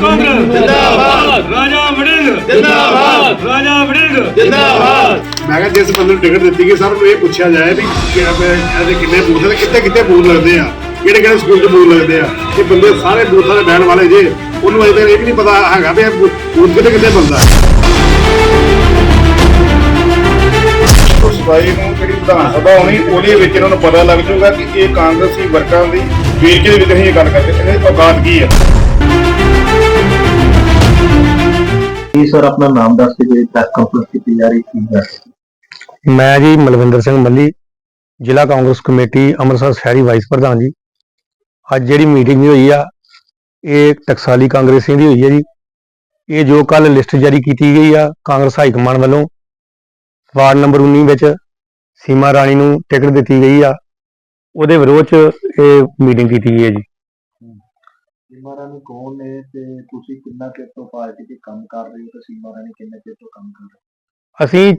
ਕਾਂਗਰਸ ਜਿੰਦਾਬਾਦ। ਰਾਜਾ ਵੜਿੰਗ। ਜਿੰਦਾਬਾਦ। ਰਾਜਾ ਵੜਿੰਗ। ਜਿੰਦਾਬਾਦ। ਮੈਂ ਕਿਹਾ ਜਿਸ ਬੰਦੇ ਨੂੰ ਟਿਕਟ ਦਿੱਤੀ ਗਈ ਸਭ ਨੂੰ ਇਹ ਪੁੱਛਿਆ ਜਾਏ ਵੀ ਕਿ ਇਹਦੇ ਕਿੰਨੇ ਬੂਥ ਨੇ ਕਿੱਥੇ ਕਿੱਥੇ ਬੂਥ ਲੱਗਦੇ ਆ? ਕਿਹੜੇ ਕਿਹੜੇ ਸਕੂਲ 'ਚ ਬੂਥ ਲੱਗਦੇ ਆ? ਇਹ ਬੰਦੇ ਸਾਰੇ ਬੂਥਾਂ ਦੇ ਬਹਿਣ ਵਾਲੇ ਜੇ ਉਹਨੂੰ ਅਜੇ ਤੱਕ ਇਹ ਵੀ ਨਹੀਂ ਪਤਾ ਹੈਗਾ ਵੀ ਬੂਥ ਕਿੱਥੇ ਕਿੱਥੇ ਬੰਦਾ ਸਫ਼ਾਈ ਨੂੰ ਜਿਹੜੀ ਵਿਧਾਨ ਸਭਾ ਹੋਣੀ ਉਹਦੇ ਵਿੱਚ ਇਹਨਾਂ ਨੂੰ ਪਤਾ ਲੱਗ ਜਾਊਗਾ ਕਿ ਇਹ ਕਾਂਗਰਸੀ ਵਰਕਰਾਂ ਦੀ ਵੇਰਕੇ ਦੇ ਵਿੱਚ ਅਸੀਂ ਇਹ ਗੱਲ ਕਰਦੇ ਔਕਾਤ ਕੀ ਹੈ ਜੀ ਸਰ, ਆਪਣਾ ਨਾਮ ਦੱਸ ਕੇ ਜਿਹੜੀ ਪ੍ਰੈਸ ਕਾਨਫਰੰਸ ਕੀਤੀ ਜਾ ਰਹੀ ਕੀ ਹੈ ਮੈਂ ਜੀ ਮਲਵਿੰਦਰ ਸਿੰਘ ਮੱਲੀ, ਜ਼ਿਲ੍ਹਾ ਕਾਂਗਰਸ ਕਮੇਟੀ, ਅੰਮ੍ਰਿਤਸਰ ਸ਼ਹਿਰੀ ਵਾਈਸ ਪ੍ਰਧਾਨ ਜੀ। ਅੱਜ ਜਿਹੜੀ ਮੀਟਿੰਗ ਹੋਈ ਆ, ਇਹ ਟਕਸਾਲੀ ਕਾਂਗਰਸੀਆਂ ਦੀ ਹੋਈ ਹੈ ਜੀ। ਇਹ ਜੋ ਕੱਲ ਲਿਸਟ ਜਾਰੀ ਕੀਤੀ ਗਈ ਆ ਕਾਂਗਰਸ ਹਾਈ ਕਮਾਂਡ ਵੱਲੋਂ, ਵਾਰਡ ਨੰਬਰ 19 ਵਿੱਚ ਸੀਮਾ ਰਾਣੀ ਨੂੰ ਟਿਕਟ ਦਿੱਤੀ ਗਈ ਆ। ਉਹਦੇ ਵਿਰੋਧ ਚ ਇਹ ਮੀਟਿੰਗ ਕੀਤੀ ਗਈ ਹੈ ਜੀ। ਕੌਣ ਨੇ ਤੇ ਤੁਸੀਂ ਕਿੰਨਾ ਚਿਰ ਤੋਂ ਪਾਰਟੀ 'ਚ ਕੰਮ ਕਰ ਰਹੇ ਹੋ ਤੇ ਸੀਮਾ ਰਾਣੀ ਕਿੰਨੇ ਚਿਰ ਤੋਂ ਕੰਮ ਕਰ ਰਹੇ ਅਸੀਂ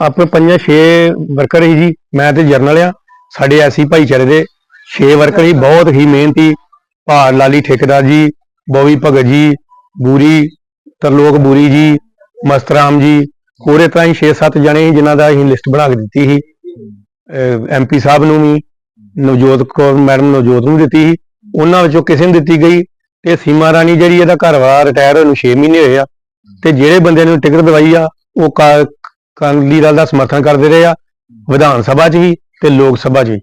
ਆਪਣੇ ਪੰਜਾਂ ਛੇ ਵਰਕਰ ਹੀ ਜੀ ਮੈਂ ਤੇ ਜਰਨਲ ਆ ਸਾਡੇ ਐਸੀ ਭਾਈਚਾਰੇ ਦੇ ਛੇ ਵਰਕਰ ਹੀ ਬਹੁਤ ਹੀ ਮਿਹਨਤੀ ਭਾਰ ਲਾਲੀ ਠੇਕੇਦਾਰ ਜੀ ਬੋਵੀ ਭਗਤ ਜੀ ਬੂਰੀ ਤਰਲੋਕ ਬੂਰੀ ਜੀ ਮਸਤਰਾਮ ਜੀ ਹੋਰੇ ਤਰ੍ਹਾਂ ਹੀ 6-7 ਜਣੇ ਜਿਨ੍ਹਾਂ ਦਾ ਅਸੀਂ ਲਿਸਟ ਬਣਾ ਕੇ ਦਿੱਤੀ ਸੀ। ਐਮਪੀ ਸਾਹਿਬ ਨੂੰ ਵੀ ਨਵਜੋਤ ਕੌਰ ਮੈਡਮ ਨਵਜੋਤ ਨੂੰ ਦਿੱਤੀ ਸੀ। ਉਹਨਾਂ ਵਿੱਚੋਂ ਕਿਸੇ ਨੂੰ ਦਿੱਤੀ ਗਈ। ਤੇ ਸੀਮਾ ਰਾਣੀ ਜਿਹੜੀ ਇਹਦਾ ਘਰ ਵਾਲਾ ਰਿਟਾਇਰ ਹੋਏ ਨੂੰ 6 ਮਹੀਨੇ ਹੋਏ ਆ ਤੇ ਜਿਹੜੇ ਬੰਦੇ ਨੂੰ ਟਿਕਟ ਦਵਾਈ ਆ ਉਹ ਕਾ- ਕਾਂਗਲੀ ਦਲ ਦਾ ਸਮਰਥਨ ਕਰਦੇ ਰਹੇ ਆ ਵਿਧਾਨ ਸਭਾ 'ਚ ਵੀ ਤੇ ਲੋਕ ਸਭਾ 'ਚ ਵੀ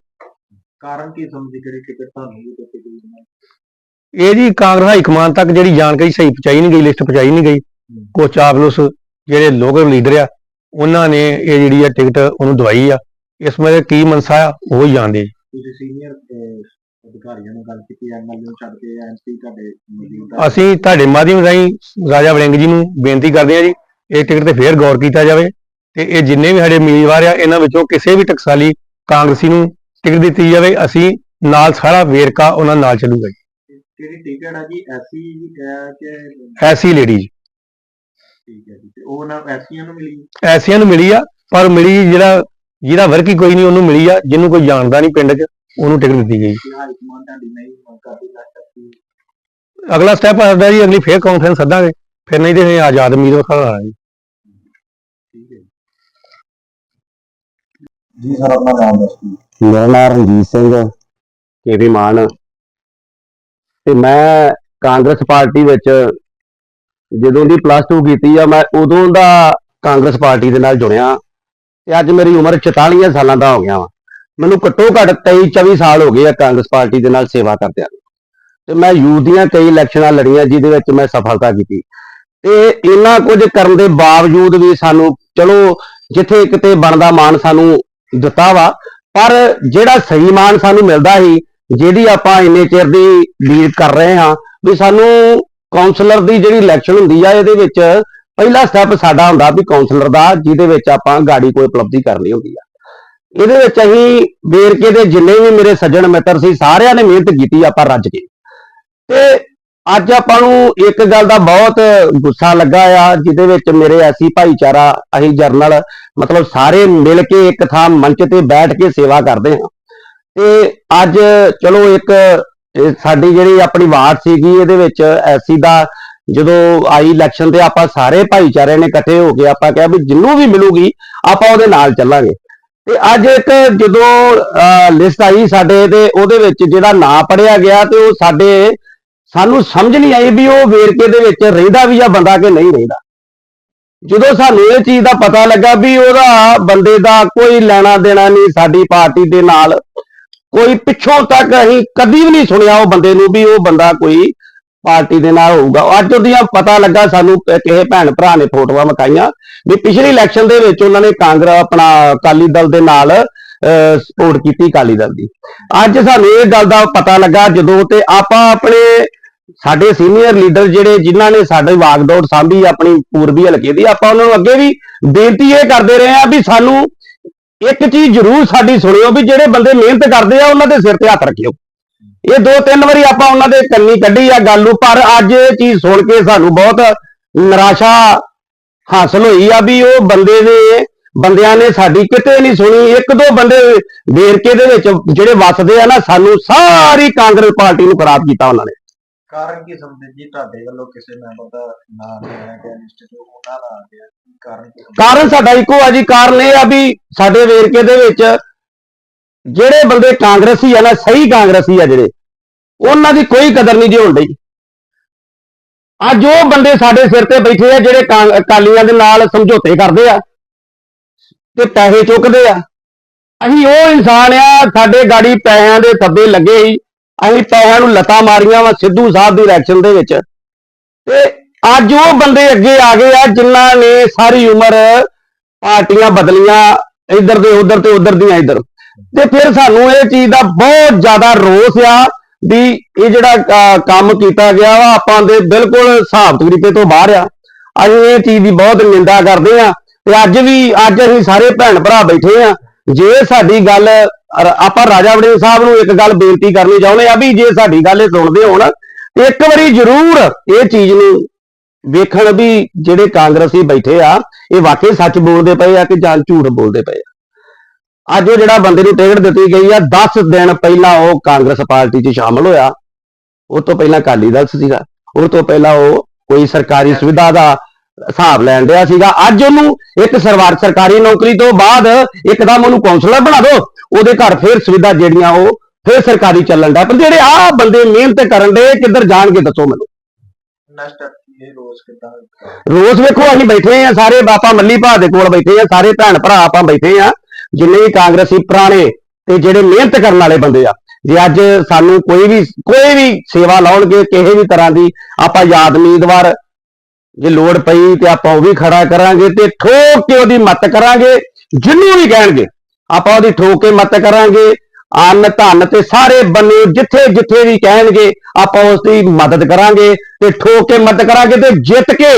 ਕਾਰਨ ਕੀ ਸਮਝੀ ਕਿਹੜੀ ਟਿਕਟ ਤੁਹਾਨੂੰ ਵੀ ਦਿੱਤੀ ਗਈ ਇਹ ਜੀ ਕਾਂਗਰਸ ਹਾਈ ਕਮਾਨ ਤੱਕ ਜਿਹੜੀ ਜਾਣਕਾਰੀ ਸਹੀ ਪਹੁੰਚਾਈ ਨਹੀਂ ਗਈ ਲਿਸਟ ਪਹੁੰਚਾਈ ਨਹੀਂ ਗਈ। ਕੋ ਚਾਪਲੂਸ ਜਿਹੜੇ ਲੋਕਲ ਲੀਡਰ ਆ ਉਹਨਾਂ ਨੇ ਇਹ ਜਿਹੜੀ ਆ ਟਿਕਟ ਉਹਨੂੰ ਦਵਾਈ ਆ। ਇਸ ਬਾਰੇ ਕੀ ਮਨਸਾ ਆ ਉਹ ਹੀ ਜਾਣਦੇ। ਤੁਸੀਂ ਸੀਨੀਅਰ ਅਧਿਕਾਰੀਆਂ ਨਾਲ ਗੱਲ ਕੀਤੀ ਐਮਐਲਏ ਨੂੰ ਛੱਡ ਕੇ ਐਮਪੀ ਤੁਹਾਡੇ ਮੌਜੂਦਾ ਅਸੀਂ ਤੁਹਾਡੇ ਮਾਧਿਅਮ ਰਾਹੀਂ ਰਾਜਾ ਵੜਿੰਗ ਜੀ ਨੂੰ ਬੇਨਤੀ ਕਰਦੇ ਹਾਂ ਜੀ ਇਹ ਟਿਕਟ ਤੇ ਫੇਰ ਗੌਰ ਕੀਤਾ ਜਾਵੇ ਤੇ ਇਹ ਜਿੰਨੇ ਵੀ ਸਾਡੇ ਉਮੀਦਵਾਰ ਆ ਇਹਨਾਂ ਵਿੱਚੋਂ ਕਿਸੇ ਵੀ ਟਕਸਾਲੀ ਕਾਂਗਰਸੀ ਨੂੰ ਟਿਕਟ ਦਿੱਤੀ ਜਾਵੇ ਅਸੀਂ ਨਾਲ ਸਾਰਾ ਵੇਰਕਾ ਉਹਨਾਂ ਨਾਲ ਚੱਲੂਗਾ ਜੀ। ਕਿਹੜੀ ਟਿਕਟ ਹੈ ਜੀ? ਐਸੀ ਹੈ ਕਿ ਐਸੀ ਲੇਡੀ ਠੀਕ ਹੈ ਜੀ ਤੇ ਉਹ ਨਾ ਐਸੀਆਂ ਨੂੰ ਮਿਲੀ? ਐਸੀਆਂ ਨੂੰ ਮਿਲੀ ਆ ਪਰ ਮਿਲੀ ਜਿਹੜਾ ਜਿਹਦਾ ਵਰਕ ਹੀ ਕੋਈ ਨਹੀਂ ਉਹਨੂੰ ਮਿਲੀ ਆ ਜਿਹਨੂੰ ਕੋਈ ਜਾਣਦਾ ਨਹੀਂ ਪਿੰਡ 'ਚ। ਉਹਨੂੰ ਟਿਕਟ ਦਿੱਤੀ ਗਈ। ਤੁਹਾਡੀ ਨਹੀਂ ਕਰਦੀ ਅਗਲਾ ਸਟੈਪ ਸਾਡਾ ਜੀ ਅਗਲੀ ਫੇਰ ਕਾਨਫਰੰਸ ਸੱਦਾਂਗੇ। ਫਿਰ ਨਹੀਂ ਤੇ ਅਸੀਂ ਆਜ਼ਾਦ ਉਮੀਦਵਾਰ ਖੜਾ ਜੀ ਠੀਕ ਹੈ ਜੀ। ਸਰ ਆਪਣਾ ਨਾਮ ਦੱਸੋ। ਮੇਰਾ ਨਾਮ ਰਣਜੀਤ ਸਿੰਘ ਕੇਵੀ ਮਾਨ। ਤੇ ਮੈਂ ਕਾਂਗਰਸ ਪਾਰਟੀ ਵਿੱਚ ਜਦੋਂ ਦੀ ਪਲੱਸ 2 ਕੀਤੀ ਆ ਮੈਂ ਉਦੋਂ ਦਾ ਕਾਂਗਰਸ ਪਾਰਟੀ ਦੇ ਨਾਲ ਜੁੜਿਆ। ਤੇ ਅੱਜ ਮੇਰੀ ਉਮਰ 44 ਸਾਲਾਂ ਦਾ ਹੋ ਗਿਆ ਵਾ। ਮੈਨੂੰ ਘੱਟੋ ਘੱਟ 23 24 ਸਾਲ ਹੋ ਗਏ ਆ ਕਾਂਗਰਸ ਪਾਰਟੀ ਦੇ ਨਾਲ ਸੇਵਾ ਕਰਦਿਆਂ ਨੂੰ। ਤੇ ਮੈਂ ਯੂਥ ਦੀਆਂ ਕਈ ਇਲੈਕਸ਼ਨਾਂ ਲੜੀਆਂ, ਜਿਹਦੇ ਵਿੱਚ ਮੈਂ ਸਫਲਤਾ ਕੀਤੀ ਤੇ ਇਹਨਾਂ ਕੁਝ ਕਰਨ ਦੇ ਬਾਵਜੂਦ ਵੀ ਸਾਨੂੰ, ਚਲੋ, ਜਿੱਥੇ ਕਿਤੇ ਬਣਦਾ ਮਾਨ ਸਾਨੂੰ ਦਿੱਤਾ ਵਾ, ਪਰ ਜਿਹੜਾ ਸਹੀ ਮਾਨ ਸਾਨੂੰ ਮਿਲਦਾ ਸੀ, ਜਿਹਦੀ ਆਪਾਂ ਇੰਨੇ ਚਿਰ ਦੀ ਲੀਡ ਕਰ ਰਹੇ ਹਾਂ, ਵੀ ਸਾਨੂੰ ਕਾਉਂਸਲਰ ਦੀ ਜਿਹੜੀ ਇਲੈਕਸ਼ਨ ਹੁੰਦੀ ਆ, ਇਹਦੇ ਵਿੱਚ ਪਹਿਲਾ ਸਟੈਪ ਸਾਡਾ ਹੁੰਦਾ ਵੀ ਕਾਉਂਸਲਰ ਦਾ, ਜਿਹਦੇ ਵਿੱਚ ਆਪਾਂ ਗਾੜੀ ਕੋਈ ਉਪਲਬਧੀ ਕਰਨੀ ਹੁੰਦੀ ਆ ਇਹਦੇ ਵਿੱਚ ਅਸੀਂ ਵੇਰਕੇ ਦੇ ਜਿੰਨੇ ਵੀ ਮੇਰੇ ਸੱਜਣ ਮਿੱਤਰ ਸੀ, ਸਾਰਿਆਂ ਨੇ ਮਿਹਨਤ ਕੀਤੀ ਆਪਾਂ ਰੱਜ ਕੇ। ਤੇ ਅੱਜ ਆਪਾਂ ਨੂੰ ਇੱਕ ਗੱਲ ਦਾ ਬਹੁਤ ਗੁੱਸਾ ਲੱਗਾ ਆ, ਜਿਹਦੇ ਵਿੱਚ ਮੇਰੇ ਐਸੀ ਭਾਈਚਾਰਾ, ਅਸੀਂ ਜਰਨਲ, ਮਤਲਬ ਸਾਰੇ ਮਿਲ ਕੇ ਇੱਕ ਥਾਂ ਮੰਚ ਤੇ ਬੈਠ ਕੇ ਸੇਵਾ ਕਰਦੇ ਹਾਂ। ਤੇ ਅੱਜ ਚਲੋ ਇੱਕ ਸਾਡੀ ਜਿਹੜੀ ਆਪਣੀ ਵਾਰਡ ਸੀਗੀ, ਇਹਦੇ ਵਿੱਚ ਐਸੀ ਦਾ ਜਦੋਂ ਆਈ ਇਲੈਕਸ਼ਨ ਤੇ ਆਪਾਂ ਸਾਰੇ ਭਾਈਚਾਰੇ ਨੇ ਇਕੱਠੇ ਹੋ ਕੇ ਆਪਾਂ ਕਿਹਾ ਵੀ ਜਿੰਨੂੰ ਵੀ ਮਿਲੂਗੀ, ਆਪਾਂ ਉਹਦੇ ਨਾਲ ਚੱਲਾਂਗੇ। ਤੇ ਅੱਜ ਇੱਕ ਜਦੋਂ ਲਿਸਟ ਆਈ ਸਾਡੇ ਤੇ, ਉਹਦੇ ਵਿੱਚ ਜਿਹੜਾ ਨਾਂ ਪੜਿਆ ਗਿਆ ਤੇ ਉਹ ਸਾਡੇ ਸਾਨੂੰ ਸਮਝ ਨਹੀਂ ਆਈ ਵੀ ਉਹ ਵੇਰਕੇ ਦੇ ਵਿੱਚ ਰਹਿੰਦਾ ਵੀ ਆ ਬੰਦਾ ਕਿ ਨਹੀਂ ਰਹਿੰਦਾ। ਜਦੋਂ ਸਾਨੂੰ ਇਹ ਚੀਜ਼ ਦਾ ਪਤਾ ਲੱਗਾ ਵੀ ਉਹਦਾ ਬੰਦੇ ਦਾ ਕੋਈ ਲੈਣਾ ਦੇਣਾ ਨਹੀਂ ਸਾਡੀ ਪਾਰਟੀ ਦੇ ਨਾਲ, ਕੋਈ ਪਿੱਛੋਂ ਤੱਕ ਅਸੀਂ ਕਦੀ ਵੀ ਨਹੀਂ ਸੁਣਿਆ ਉਹ ਬੰਦੇ ਨੂੰ ਵੀ ਉਹ ਬੰਦਾ ਕੋਈ ਪਾਰਟੀ ਦੇ ਨਾਲ ਹੋਊਗਾ। ਅੱਜ ਉਹਦੀਆਂ ਪਤਾ ਲੱਗਾ ਸਾਨੂੰ ਕਿਸੇ ਭੈਣ ਭਰਾ ਨੇ ਫੋਟੋਆਂ ਮਕਾਈਆਂ ਵੀ ਪਿਛਲੀ ਇਲੈਕਸ਼ਨ ਦੇ ਵਿੱਚ ਉਹਨਾਂ ਨੇ ਕਾਂਗਰਸ ਆਪਣਾ ਅਕਾਲੀ ਦਲ ਦੇ ਨਾਲ ਸਪੋਰਟ ਕੀਤੀ ਅਕਾਲੀ ਦਲ ਦੀ। ਅੱਜ ਸਾਨੂੰ ਇਹ ਗੱਲ ਦਾ ਪਤਾ ਲੱਗਾ ਜਦੋਂ ਤੇ ਆਪਾਂ ਆਪਣੇ ਸਾਡੇ ਸੀਨੀਅਰ ਲੀਡਰ ਜਿਹੜੇ ਜਿਨ੍ਹਾਂ ਨੇ ਸਾਡੇ ਵਾਗਦੌੜ ਸਾਂਭੀ, ਆਪਣੀ ਪੂਰਬੀ ਹਲਕੇ ਦੀ, ਆਪਾਂ ਉਹਨਾਂ ਨੂੰ ਅੱਗੇ ਵੀ ਬੇਨਤੀ ਇਹ ਕਰਦੇ ਰਹੇ ਆ ਵੀ ਸਾਨੂੰ ਇੱਕ ਚੀਜ਼ ਜ਼ਰੂਰ ਸਾਡੀ ਸੁਣਿਓ ਵੀ ਜਿਹੜੇ ਬੰਦੇ ਮਿਹਨਤ ਕਰਦੇ ਆ, ਉਹਨਾਂ ਦੇ ਸਿਰ ਤੇ ਹੱਥ ਰੱਖਿਓ। ਇਹ ਦੋ ਤਿੰਨ ਵਾਰੀ ਆਪਾਂ ਉਹਨਾਂ ਦੇ ਕੰਨੀ ਕੱਢੀ ਆ ਗੱਲ ਨੂੰ ਪਰ ਅੱਜ ਇਹ ਚੀਜ਼ ਸੁਣ ਕੇ ਸਾਨੂੰ ਬਹੁਤ ਨਿਰਾਸ਼ਾ ਹਾਸਲ ਹੋਈ ਆ ਵੀ ਉਹ ਬੰਦੇ ਨੇ ਬੰਦਿਆਂ ਨੇ ਸਾਡੀ ਕਿਤੇ ਨਹੀਂ ਸੁਣੀ। ਇੱਕ ਦੋ ਬੰਦੇ ਵੇਰਕੇ ਦੇ ਵਿੱਚ ਜਿਹੜੇ ਵੱਸਦੇ ਆ ਨਾ ਸਾਨੂੰ ਸਾਰੀ ਕਾਂਗਰਸ ਪਾਰਟੀ ਨੂੰ ਖਰਾਬ ਕੀਤਾ ਉਹਨਾਂ ਨੇ। ਕਾਰਨ ਕੀ ਸਮਝਦੇ ਜੀ? ਤੁਹਾਡੇ ਵੱਲੋਂ ਕਿਸੇ ਮੈਂਬਰ ਦਾ ਨਾਮ ਆਇਆ ਗਿਆ ਲਿਸਟ ਉਹਨਾਂ ਦਾ ਆ ਗਿਆ ਕਾਰਨ ਕੀ? ਕਾਰਨ ਸਾਡਾ ਇੱਕੋ ਆ ਜੀ ਕਾਰਨ ਇਹ ਆ ਵੀ ਸਾਡੇ ਵੇਰਕੇ ਦੇ ਵਿੱਚ ਜਿਹੜੇ ਬੰਦੇ ਕਾਂਗਰਸੀ ਆ ਨਾ, ਸਹੀ ਕਾਂਗਰਸੀ ਆ ਜਿਹੜੇ, ਉਹਨਾਂ ਦੀ ਕੋਈ ਕਦਰ ਨਹੀਂ ਜੀ ਹੋਣ ਡਈ। ਅੱਜ ਉਹ ਬੰਦੇ ਸਾਡੇ ਸਿਰ ਤੇ ਬੈਠੇ ਆ, ਜਿਹੜੇ ਕਾਂ- ਅਕਾਲੀਆਂ ਦੇ ਨਾਲ ਸਮਝੌਤੇ ਕਰਦੇ ਆ ਤੇ ਪੈਸੇ ਚੁੱਕਦੇ ਆ। ਅਸੀਂ ਉਹ ਇਨਸਾਨ ਆ, ਸਾਡੇ ਗਾੜੀ ਪੈਸਿਆਂ ਦੇ ਥੱਬੇ ਲੱਗੇ ਹੀ ਅਸੀਂ ਪੈਸਿਆਂ ਨੂੰ ਲਤਾ ਮਾਰੀਆਂ ਵਾ ਸਿੱਧੂ ਸਾਹਿਬ ਦੀ ਇਲੈਕਸ਼ਨ ਦੇ ਵਿੱਚ। ਤੇ ਅੱਜ ਉਹ ਬੰਦੇ ਅੱਗੇ ਆ ਗਏ ਆ, ਜਿਨ੍ਹਾਂ ਨੇ ਸਾਰੀ ਉਮਰ ਪਾਰਟੀਆਂ ਬਦਲੀਆਂ, ਇੱਧਰ ਦੇ ਉੱਧਰ ਤੇ ਉੱਧਰ ਦੀਆਂ ਇੱਧਰ। ਤੇ ਫਿਰ ਸਾਨੂੰ ਇਹ ਚੀਜ਼ ਦਾ ਬਹੁਤ ਜ਼ਿਆਦਾ ਰੋਸ ਆ ਵੀ ਇਹ ਜਿਹੜਾ ਕੰਮ ਕੀਤਾ ਗਿਆ ਵਾ, ਆਪਾਂ ਦੇ ਬਿਲਕੁਲ ਹਿਸਾਬ ਤਰੀਕੇ ਤੋਂ ਬਾਹਰ ਆ। ਅਸੀਂ ਇਹ ਚੀਜ਼ ਦੀ ਬਹੁਤ ਨਿੰਦਾ ਕਰਦੇ ਆ ਤੇ ਅੱਜ ਵੀ, ਅੱਜ ਅਸੀਂ ਸਾਰੇ ਭੈਣ ਭਰਾ ਬੈਠੇ ਆ। ਜੇ ਸਾਡੀ ਗੱਲ ਆਪਾਂ ਰਾਜਾ ਵੜਿੰਗ ਸਾਹਿਬ ਨੂੰ ਇੱਕ ਗੱਲ ਬੇਨਤੀ ਕਰਨੀ ਚਾਹੁੰਦੇ ਆ ਵੀ ਜੇ ਸਾਡੀ ਗੱਲ ਇਹ ਸੁਣਦੇ ਹੋਣ, ਇੱਕ ਵਾਰੀ ਜ਼ਰੂਰ ਇਹ ਚੀਜ਼ ਨੂੰ ਵੇਖਣ ਵੀ ਜਿਹੜੇ ਕਾਂਗਰਸੀ ਬੈਠੇ ਆ, ਇਹ ਵਾਕਈ ਸੱਚ ਬੋਲਦੇ ਪਏ ਆ ਕਿ ਜਾਂ ਝੂਠ ਬੋਲਦੇ ਪਏ ਆ। ਅੱਜ ਉਹ ਜਿਹੜਾ ਬੰਦੇ ਨੂੰ ਟਿਕਟ ਦਿੱਤੀ ਗਈ ਆ 10 ਦਿਨ ਪਹਿਲਾਂ ਉਹ ਕਾਂਗਰਸ ਪਾਰਟੀ 'ਚ ਸ਼ਾਮਲ ਹੋਇਆ। ਉਹ ਤੋਂ ਪਹਿਲਾਂ ਅਕਾਲੀ ਦਲ ਸੀਗਾ। ਉਹ ਤੋਂ ਪਹਿਲਾਂ ਉਹ ਕੋਈ ਸਰਕਾਰੀ ਸੁਵਿਧਾ ਦਾ ਹਿਸਾਬ ਲੈਣ ਡਿਆ ਸੀਗਾ। ਅੱਜ ਉਹਨੂੰ ਇੱਕ ਸਰਵਾਰ ਸਰਕਾਰੀ ਨੌਕਰੀ ਤੋਂ ਬਾਅਦ ਇੱਕਦਮ ਉਹਨੂੰ ਕਾਉਂਸਲਰ ਬਣਾ ਦਿਓ ਉਹਦੇ ਘਰ ਫੇਰ ਸੁਵਿਧਾ ਜਿਹੜੀਆਂ ਉਹ ਫੇਰ ਸਰਕਾਰੀ ਚੱਲਣ ਦਾ ਪਰ ਜਿਹੜੇ ਆ ਬੰਦੇ ਮਿਹਨਤ ਕਰਨ ਦੇ ਕਿੱਧਰ ਜਾਣਗੇ ਦੱਸੋ ਮੈਨੂੰ? ਨੈਕਸਟ ਇਹ ਰੋਜ਼ ਕਿੱਦਾਂ? ਰੋਜ਼ ਵੇਖੋ ਅਸੀਂ ਬੈਠੇ ਆ ਸਾਰੇ ਬਾਪਾ ਮੱਲੀ ਭਾ ਦੇ ਕੋਲ ਬੈਠੇ ਆ ਸਾਰੇ ਭੈਣ ਭਰਾ ਆਪਾਂ ਬੈਠੇ ਆ ਜਿੰਨੇ ਵੀ ਕਾਂਗਰਸੀ ਪੁਰਾਣੇ ਤੇ ਜਿਹੜੇ ਮਿਹਨਤ ਕਰਨ ਵਾਲੇ ਬੰਦੇ ਆ, ਜੇ ਅੱਜ ਸਾਨੂੰ ਕੋਈ ਵੀ ਕੋਈ ਵੀ ਸੇਵਾ ਲਾਉਣਗੇ, ਕਿਸੇ ਵੀ ਤਰ੍ਹਾਂ ਦੀ ਆਪਾਂ ਯਾਦ ਉਮੀਦਵਾਰ ਜੇ ਲੋੜ ਪਈ ਤੇ ਆਪਾਂ ਉਹ ਵੀ ਖੜਾ ਕਰਾਂਗੇ ਤੇ ਠੋਕ ਕੇ ਉਹਦੀ ਮਤ ਕਰਾਂਗੇ, ਜਿੰਨੂੰ ਵੀ ਕਹਿਣਗੇ, ਆਪਾਂ ਉਹਦੀ ਠੋਕ ਕੇ ਮਤ ਕਰਾਂਗੇ ਅੰਨ ਧਨ ਤੇ ਸਾਰੇ ਬੰਨੇ ਜਿੱਥੇ ਜਿੱਥੇ ਵੀ ਕਹਿਣਗੇ, ਆਪਾਂ ਉਸ ਦੀ ਮਦਦ ਕਰਾਂਗੇ ਤੇ ਠੋਕ ਕੇ ਮਦਦ ਕਰਾਂਗੇ ਤੇ ਜਿੱਤ ਕੇ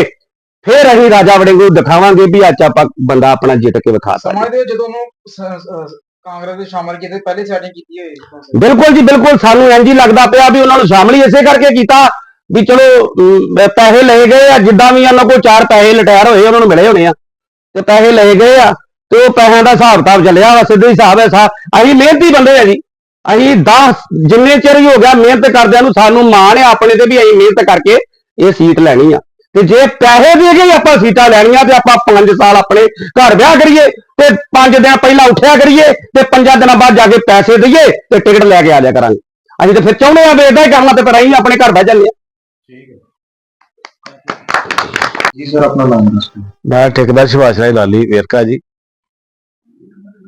ਫਿਰ ਅਸੀਂ ਰਾਜਾ ਵੜਿੰਗ ਨੂੰ ਦਿਖਾਵਾਂਗੇ ਵੀ ਅੱਜ ਆਪਾਂ ਬੰਦਾ ਆਪਣਾ ਜਿੱਤ ਕੇ ਵਿਖਾ ਸਕਦੇ। ਸਮਾਜ ਦੇ ਜਦੋਂ ਸ- ਸ- ਕਾਂਗਰਸ ਦੇ ਸ਼ਾਮਲ ਕੀਤੇ ਪਹਿਲੇ ਸੈਟਿੰਗ ਕੀਤੀ ਹੋਈ ਸੀ। ਬਿਲਕੁਲ ਜੀ ਬਿਲਕੁਲ। ਸਾਨੂੰ ਇੰਜ ਹੀ ਲੱਗਦਾ ਪਿਆ ਵੀ ਉਹਨਾਂ ਨੂੰ ਸ਼ਾਮਲ ਹੀ ਇਸੇ ਕਰਕੇ ਕੀਤਾ ਵੀ ਚਲੋ ਅਮ, ਪੈਸੇ ਲਏ ਗਏ ਆ ਜਿੱਦਾਂ ਵੀ ਉਹਨਾਂ ਕੋਲ ਚਾਰ ਪੈਸੇ ਲਟਾਇਰ ਹੋਏ ਉਹਨਾਂ ਨੂੰ ਮਿਲੇ ਹੋਣੇ ਆ। ਤੇ ਪੈਸੇ ਲਏ ਗਏ ਆ ਤੇ ਉਹ ਪੈਸਿਆਂ ਦਾ ਹਿਸਾਬ ਕਿਤਾਬ ਚੱਲਿਆ ਵਾ ਸਿੱਧੇ ਹਿਸਾਬ ਹੈ ਸਾ ਅਸੀਂ ਮਿਹਨਤੀ ਬੰਦੇ ਆ ਜੀ। ਅਸੀਂ 10 ਜਿੰਨੇ ਚਿਰ ਹੀ ਹੋ ਗਿਆ ਮਿਹਨਤ ਕਰਦਿਆਂ ਨੂੰ ਸਾਨੂੰ ਮਾਣ ਹੈ ਆਪਣੇ ਤੇ ਵੀ ਅਸੀਂ ਮਿਹਨਤ ਕਰਕੇ ਇਹ ਸੀਟ ਲੈਣੀ ਆ। ਤੇ ਜੇ ਪੈਸੇ ਦੇ ਕੇ ਹੀ ਆਪਾਂ ਸੀਟਾਂ ਲੈਣੀਆਂ ਤੇ ਆਪਾਂ 5 ਸਾਲ ਆਪਣੇ ਘਰ ਵਿਆਹ ਕਰੀਏ ਤੇ 5 ਦਿਨ ਪਹਿਲਾਂ ਉੱਠਿਆ ਕਰੀਏ ਤੇ 5 ਦਿਨਾਂ ਬਾਅਦ ਜਾ ਕੇ ਪੈਸੇ ਦਈਏ ਤੇ ਟਿਕਟ ਲੈ ਕੇ ਆ ਜਾਇਆ ਕਰਾਂਗੇ। ਅਸੀਂ ਤਾਂ ਫਿਰ ਚਾਹੁੰਦੇ ਆ ਵੀ ਏਦਾਂ ਹੀ ਕਰਨਾ ਤੇ ਫਿਰ ਅਸੀਂ ਆਪਣੇ ਘਰ ਬਹਿ ਜਾਂਦੇ ਆ। ਜੀ ਸਰ ਆਪਣਾ ਨਾਮ ਦੱਸੋ ਮੈਂ ਠੇਕੇਦਾਰ ਸੁਭਾਸ਼ ਰਾਏ ਲਾਲੀ ਵੇਰਕਾ ਜੀ।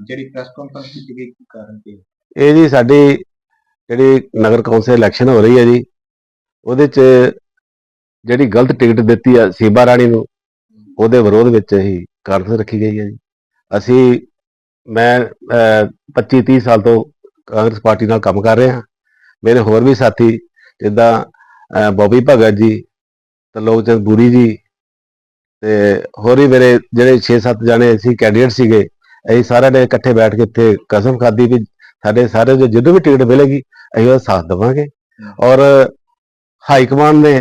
ਜਿਹੜੀ ਪ੍ਰੈਸ ਕਾਨਫਰੰਸ ਕੀਤੀ ਗਈ ਕੀ ਕਾਰਨ ਕੀ ਇਹ ਜੀ ਸਾਡੀ ਜਿਹੜੀ ਨਗਰ ਕੌਂਸਲ ਇਲੈਕਸ਼ਨ ਹੋ ਰਹੀ ਹੈ ਜੀ ਉਹਦੇ 'ਚ ਜਿਹੜੀ ਗਲਤ ਟਿਕਟ ਦਿੱਤੀ ਆ ਸੀਬਾ ਰਾਣੀ ਨੂੰ ਉਹਦੇ ਵਿਰੋਧ ਵਿੱਚ ਹੀ ਕਾਨਫਰੰਸ ਰੱਖੀ ਗਈ ਹੈ ਜੀ। ਅਸੀਂ ਮੈਂ 25 30 ਸਾਲ ਤੋਂ ਕਾਂਗਰਸ ਪਾਰਟੀ ਨਾਲ ਕੰਮ ਕਰ ਰਿਹਾ। ਮੇਰੇ ਹੋਰ ਵੀ ਸਾਥੀ ਜਿੱਦਾਂ ਬੋਬੀ ਭਗਤ ਜੀ ਤਲੋਕਚੰਦ ਬੂਰੀ ਜੀ ਤੇ ਹੋਰ ਵੀ ਮੇਰੇ ਜਿਹੜੇ 6-7 ਜਾਣੇ ਸੀ ਕੈਂਡੀਡੇਟ ਸੀਗੇ ਅਸੀਂ ਸਾਰਿਆਂ ਨੇ ਇਕੱਠੇ ਬੈਠ ਕੇ ਇੱਥੇ ਕਸਮ ਖਾਦੀ ਵੀ ਸਾਡੇ ਸਾਰੇ ਜੋ ਜਦੋਂ ਵੀ ਟਿਕਟ ਮਿਲੇਗੀ ਅਸੀਂ ਉਹਦਾ ਸਾਥ ਦੇਵਾਂਗੇ। ਔਰ ਹਾਈ ਕਮਾਂਡ ਨੇ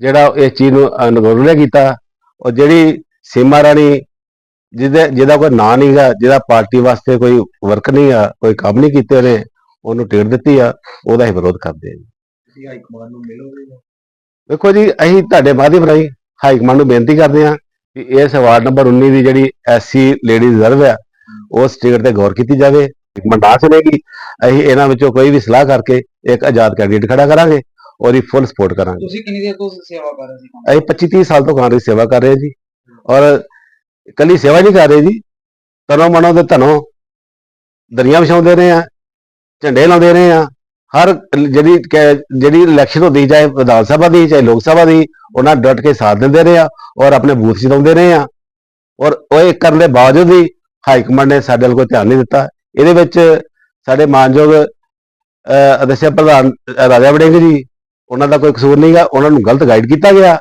ਜਿਹੜਾ ਇਸ ਚੀਜ਼ ਨੂੰ ਅਨਗੋਲਿਆ ਕੀਤਾ ਔਰ ਜਿਹੜੀ ਸੀਮਾ ਰਾਣੀ ਜਿਹਦੇ ਜਿਹਦਾ ਕੋਈ ਨਾਂ ਨਹੀਂਗਾ ਜਿਹਦਾ ਪਾਰਟੀ ਵਾਸਤੇ ਕੋਈ ਵਰਕ ਨਹੀਂ ਆ ਕੋਈ ਕੰਮ ਨਹੀਂ ਕੀਤੇ ਉਹਨੇ ਉਹਨੂੰ ਟਿਕਟ ਦਿੱਤੀ ਆ ਉਹਦਾ ਹੀ ਵਿਰੋਧ ਕਰਦੇ ਆ ਤੁਸੀਂ ਹਾਈ ਕਮਾਂਡ ਨੂੰ ਮਿਲੋਗੇ ਵੇਖੋ ਜੀ ਅਸੀਂ ਤੁਹਾਡੇ ਮਾਧਿਅਮ ਰਾਹੀਂ ਹਾਈ ਕਮਾਂਡ ਨੂੰ ਬੇਨਤੀ ਕਰਦੇ ਹਾਂ ਕਿ ਇਸ ਵਾਰਡ ਨੰਬਰ 19 ਦੀ ਜਿਹੜੀ ਐਸਸੀ ਲੇਡੀ ਰਿਜ਼ਰਵ ਆ ਉਸ ਟਿਕਟ ਤੇ ਗੌਰ ਕੀਤੀ ਜਾਵੇ। ਮੰਡਾ ਚਲੇਗੀ ਅਸੀਂ ਇਹਨਾਂ ਵਿੱਚੋਂ ਕੋਈ ਵੀ ਸਲਾਹ ਕਰਕੇ ਇੱਕ ਆਜ਼ਾਦ ਕੈਂਡੀਡੇਟ ਖੜਾ ਕਰਾਂਗੇ। ਉਹਦੀ ਫੁੱਲ ਸਪੋਰਟ ਕਰਾਂਗੇ। ਤੁਸੀਂ ਕਿੰਨੀ ਦੇਰ ਤੋਂ ਸੇਵਾ ਕਰ ਰਹੇ ਸੀ? ਅਸੀਂ 25 30 ਸਾਲ ਤੋਂ ਕਾਂਗਰਸ ਸੇਵਾ ਕਰ ਰਹੇ ਜੀ। ਔਰ ਕੱਲੀ ਸੇਵਾ ਨਹੀਂ ਕਰ ਰਹੇ ਜੀ। ਤਨੋਂ ਮਨੋਂ ਤੇ ਧਨੋਂ ਦਰੀਆਂ ਵਿਛਾਉਂਦੇ ਰਹੇ ਆ ਝੰਡੇ ਲਾਉਂਦੇ ਰਹੇ ਆ। ਹਰ ਜਿਹੜੀ ਜਿਹੜੀ ਇਲੈਕਸ਼ਨ ਹੁੰਦੀ ਚਾਹੇ ਵਿਧਾਨ ਸਭਾ ਦੀ ਚਾਹੇ ਲੋਕ ਸਭਾ ਦੀ ਉਹਨਾਂ ਡਟ ਕੇ ਸਾਥ ਦਿੰਦੇ ਰਹੇ ਆ ਔਰ ਆਪਣੇ ਬੂਥ ਜਿਤਾਉਂਦੇ ਰਹੇ ਆ। ਔਰ ਉਹ ਇਹ ਕਰਨ ਦੇ ਬਾਵਜੂਦ ਵੀ ਹਾਈ ਕਮਾਂਡ ਨੇ ਸਾਡੇ ਵੱਲ ਕੋਈ ਧਿਆਨ ਨਹੀਂ ਦਿੱਤਾ। ਇਹਦੇ ਵਿੱਚ ਸਾਡੇ ਮਾਨਯੋਗ ਅਧਿਆਪਕ ਪ੍ਰਧਾਨ ਰਾਜਾ ਵੜਿੰਗ ਜੀ ਉਹਨਾਂ ਦਾ ਕੋਈ ਕਸੂਰ ਨਹੀਂਗਾ ਉਹਨਾਂ ਨੂੰ ਗਲਤ ਗਾਈਡ ਕੀਤਾ ਗਿਆ।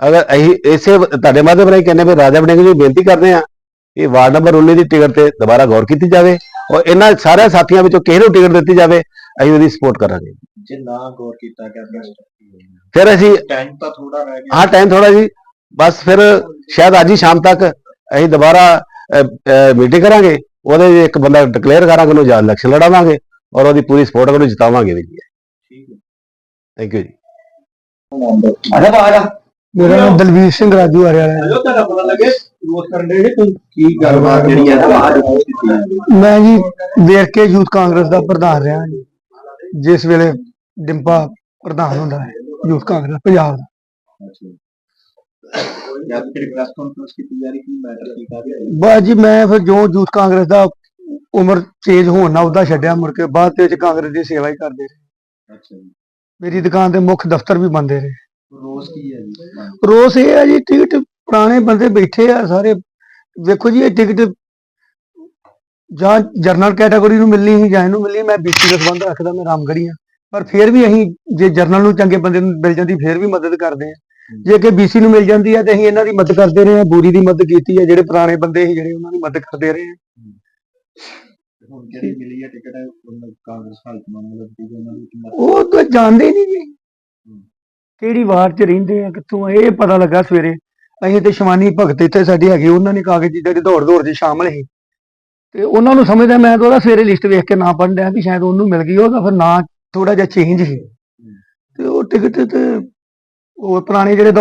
ਅਗਰ ਅਸੀਂ ਇਸੇ ਤੁਹਾਡੇ ਮਾਧਿਅਮ ਰਾਹੀਂ ਕਹਿੰਦੇ ਵੀ ਰਾਜਾ ਵੜਿੰਗ ਜੀ ਬੇਨਤੀ ਕਰਦੇ ਆ ਕਿ ਵਾਰਡ ਨੰਬਰ 19 ਦੀ ਟਿਕਟ ਤੇ ਦੁਬਾਰਾ ਗੌਰ ਕੀਤੀ ਜਾਵੇ ਔਰ ਇਹਨਾਂ ਸਾਰੇ ਸਾਥੀਆਂ ਵਿੱਚੋਂ ਕਿਸੇ ਨੂੰ ਟਿਕਟ ਦਿੱਤੀ ਜਾਵੇ ਅਸੀਂ ਉਹਦੀ ਸਪੋਰਟ ਕਰਾਂਗੇ। ਜੇ ਨਾ ਗੌਰ ਕੀਤਾ ਗਿਆ ਫਿਰ ਅਸੀਂ ਟਾਈਮ ਤਾਂ ਥੋੜਾ ਰਹਿ ਗਿਆ। ਹਾਂ ਟਾਈਮ ਥੋੜਾ ਜੀ ਬਸ ਫਿਰ ਸ਼ਾਇਦ ਅੱਜ ਹੀ ਸ਼ਾਮ ਤੱਕ ਅਸੀਂ ਦੁਬਾਰਾ ਮੀਟਿੰਗ ਕਰਾਂਗੇ ਉਹਦੇ ਇੱਕ ਬੰਦਾ ਡਿਕਲੇਅਰ ਕਰਾਂਗੇ ਉਹਨੂੰ ਜਾਂ ਇਲੈਕਸ਼ਨ ਲੜਾਵਾਂਗੇ ਔਰ ਉਹਦੀ ਪੂਰੀ ਸਪੋਰਟ ਉਹਨੂੰ ਜਿਤਾਵਾਂਗੇ ਵੀ ਥੈਂਕ ਯੂ ਜੀ। ਅਰੇ ਬਾਹਰ ਮੇਰਾ ਨਾਮ ਦਲਵੀਰ ਸਿੰਘ ਰਾਜੂ ਆ ਰਿਹਾ ਹੈ। ਤੁਹਾਡਾ ਪਤਾ ਲੱਗੇ ਵਿਰੋਧ ਕਰਨ ਦੇ ਕੋਈ ਕੀ ਗੱਲਬਾਤ ਜਿਹੜੀ ਹੈ ਨਾ ਬਾਹਰ ਮੈਂ ਜੀ ਵੇਰਕੇ ਯੂਥ ਕਾਂਗਰਸ ਦਾ ਪ੍ਰਧਾਨ ਰਿਹਾ ਜੀ। ਜਿਸ ਵੇਲੇ ਡਿੰਪਾ ਪ੍ਰਧਾਨ ਹੁੰਦਾ ਹੈ ਯੂਥ ਕਾਂਗਰਸ ਪੰਜਾਬ ਦਾ। ਬਸ ਜੀ ਮੈਂ ਫਿਰ ਜੋ ਯੂਥ ਕਾਂਗਰਸ ਦਾ ਉਮਰ ਚੇਂਜ ਹੋਣ ਨਾਲ ਉਹਦਾ ਛੱਡਿਆ ਮੁੜ ਕੇ ਬਾਅਦ ਦੇ ਵਿੱਚ ਕਾਂਗਰਸ ਦੀ ਸੇਵਾ ਹੀ ਕਰਦੇ ਰਹੇ। ਅੱਛਾ ਜੀ। ਮੇਰੀ ਦੁਕਾਨ ਤੇ ਮੁੱਖ ਦਫ਼ਤਰ ਵੀ ਬੰਦੇ ਰਹੇ ਰੋਜ਼ ਕੀ ਹੈ ਜੀ? ਰੋਸ ਇਹ ਹੈ ਜੀ ਟਿਕਟ ਪੁਰਾਣੇ ਬੰਦੇ ਬੈਠੇ ਆ ਸਾਰੇ ਵੇਖੋ ਜੀ ਇਹ ਟਿਕਟ ਜਾਂ ਜਰਨਲ ਕੈਟਾਗਰੀ ਨੂੰ ਮਿਲਣੀ ਸੀ ਜਾਂ ਇਹਨੂੰ ਮਿਲਣੀ ਮੈਂ ਬੀਸੀ ਦਾ ਸੰਬੰਧ ਰੱਖਦਾ ਮੈਂ ਰਾਮਗੜੀ ਆ। ਪਰ ਫਿਰ ਵੀ ਅਸੀਂ ਜੇ ਜਰਨਲ ਨੂੰ ਚੰਗੇ ਬੰਦੇ ਨੂੰ ਮਿਲ ਜਾਂਦੀ ਫਿਰ ਵੀ ਮਦਦ ਕਰਦੇ ਆ। ਜੇ ਕਿ ਬੀਸੀ ਨੂੰ ਮਿਲ ਜਾਂਦੀ ਆ ਤੇ ਅਸੀਂ ਇਹਨਾਂ ਦੀ ਮਦਦ ਕਰਦੇ ਰਹੇ ਆ ਬੂਰੀ ਦੀ ਮਦਦ ਕੀਤੀ ਆ ਜਿਹੜੇ ਪੁਰਾਣੇ ਬੰਦੇ ਸੀ ਜਿਹੜੇ ਉਹਨਾਂ ਦੀ ਮਦਦ ਕਰਦੇ ਰਹੇ ਆ। ਹੁਣ ਜਿਹੜੀ ਮਿਲੀ ਹੈ ਟਿਕਟ ਉਹਨਾਂ ਕਾਂਗਰਸ ਹਾਈਕਮਾਂਡ ਵੱਲੋਂ ਦਿੱਤੀ ਗਈ ਉਹਨਾਂ ਦੀ ਕਿੰਨਾ ਉਹ ਤਾਂ ਜਾਣਦੇ ਨਹੀਂ ਜੀ। ਕਿਹੜੀ ਵਾਰ 'ਚ ਰਹਿੰਦੇ ਆ ਕਿੱਥੋਂ ਇਹ ਪਤਾ ਲੱਗਾ ਸਵੇਰੇ। ਅਸੀਂ ਤੇ ਸ਼ਿਵਾਨੀ ਭਗਤ ਇੱਥੇ ਸਾਡੀ ਹੈਗੀ ਉਹਨਾਂ ਨੇ ਕਾਗਜ਼ ਜਿਹੜੇ ਦੌੜ ਦੌੜ 'ਚ ਸ਼ਾਮਲ ਸੀ। ਤੇ ਉਹਨਾਂ ਨੂੰ ਸਮਝਦਾ ਮੈਂ ਤਾਂ ਉਹਦਾ ਸਵੇਰੇ ਲਿਸਟ ਵੇਖ ਕੇ ਨਾ ਪੜ੍ਹਨ ਡਿਆ ਵੀ ਸ਼ਾਇਦ ਉਹਨੂੰ ਮਿਲ ਗਈ ਉਹਦਾ ਫਿਰ ਨਾਂ ਥੋੜਾ ਜਿਹਾ ਚੇਂਜ ਸੀ। ਤੇ ਉਹ ਟਿਕਟ ਤੇ ਉਹ ਪੁਰਾਣੇ ਜਿਹੜੇ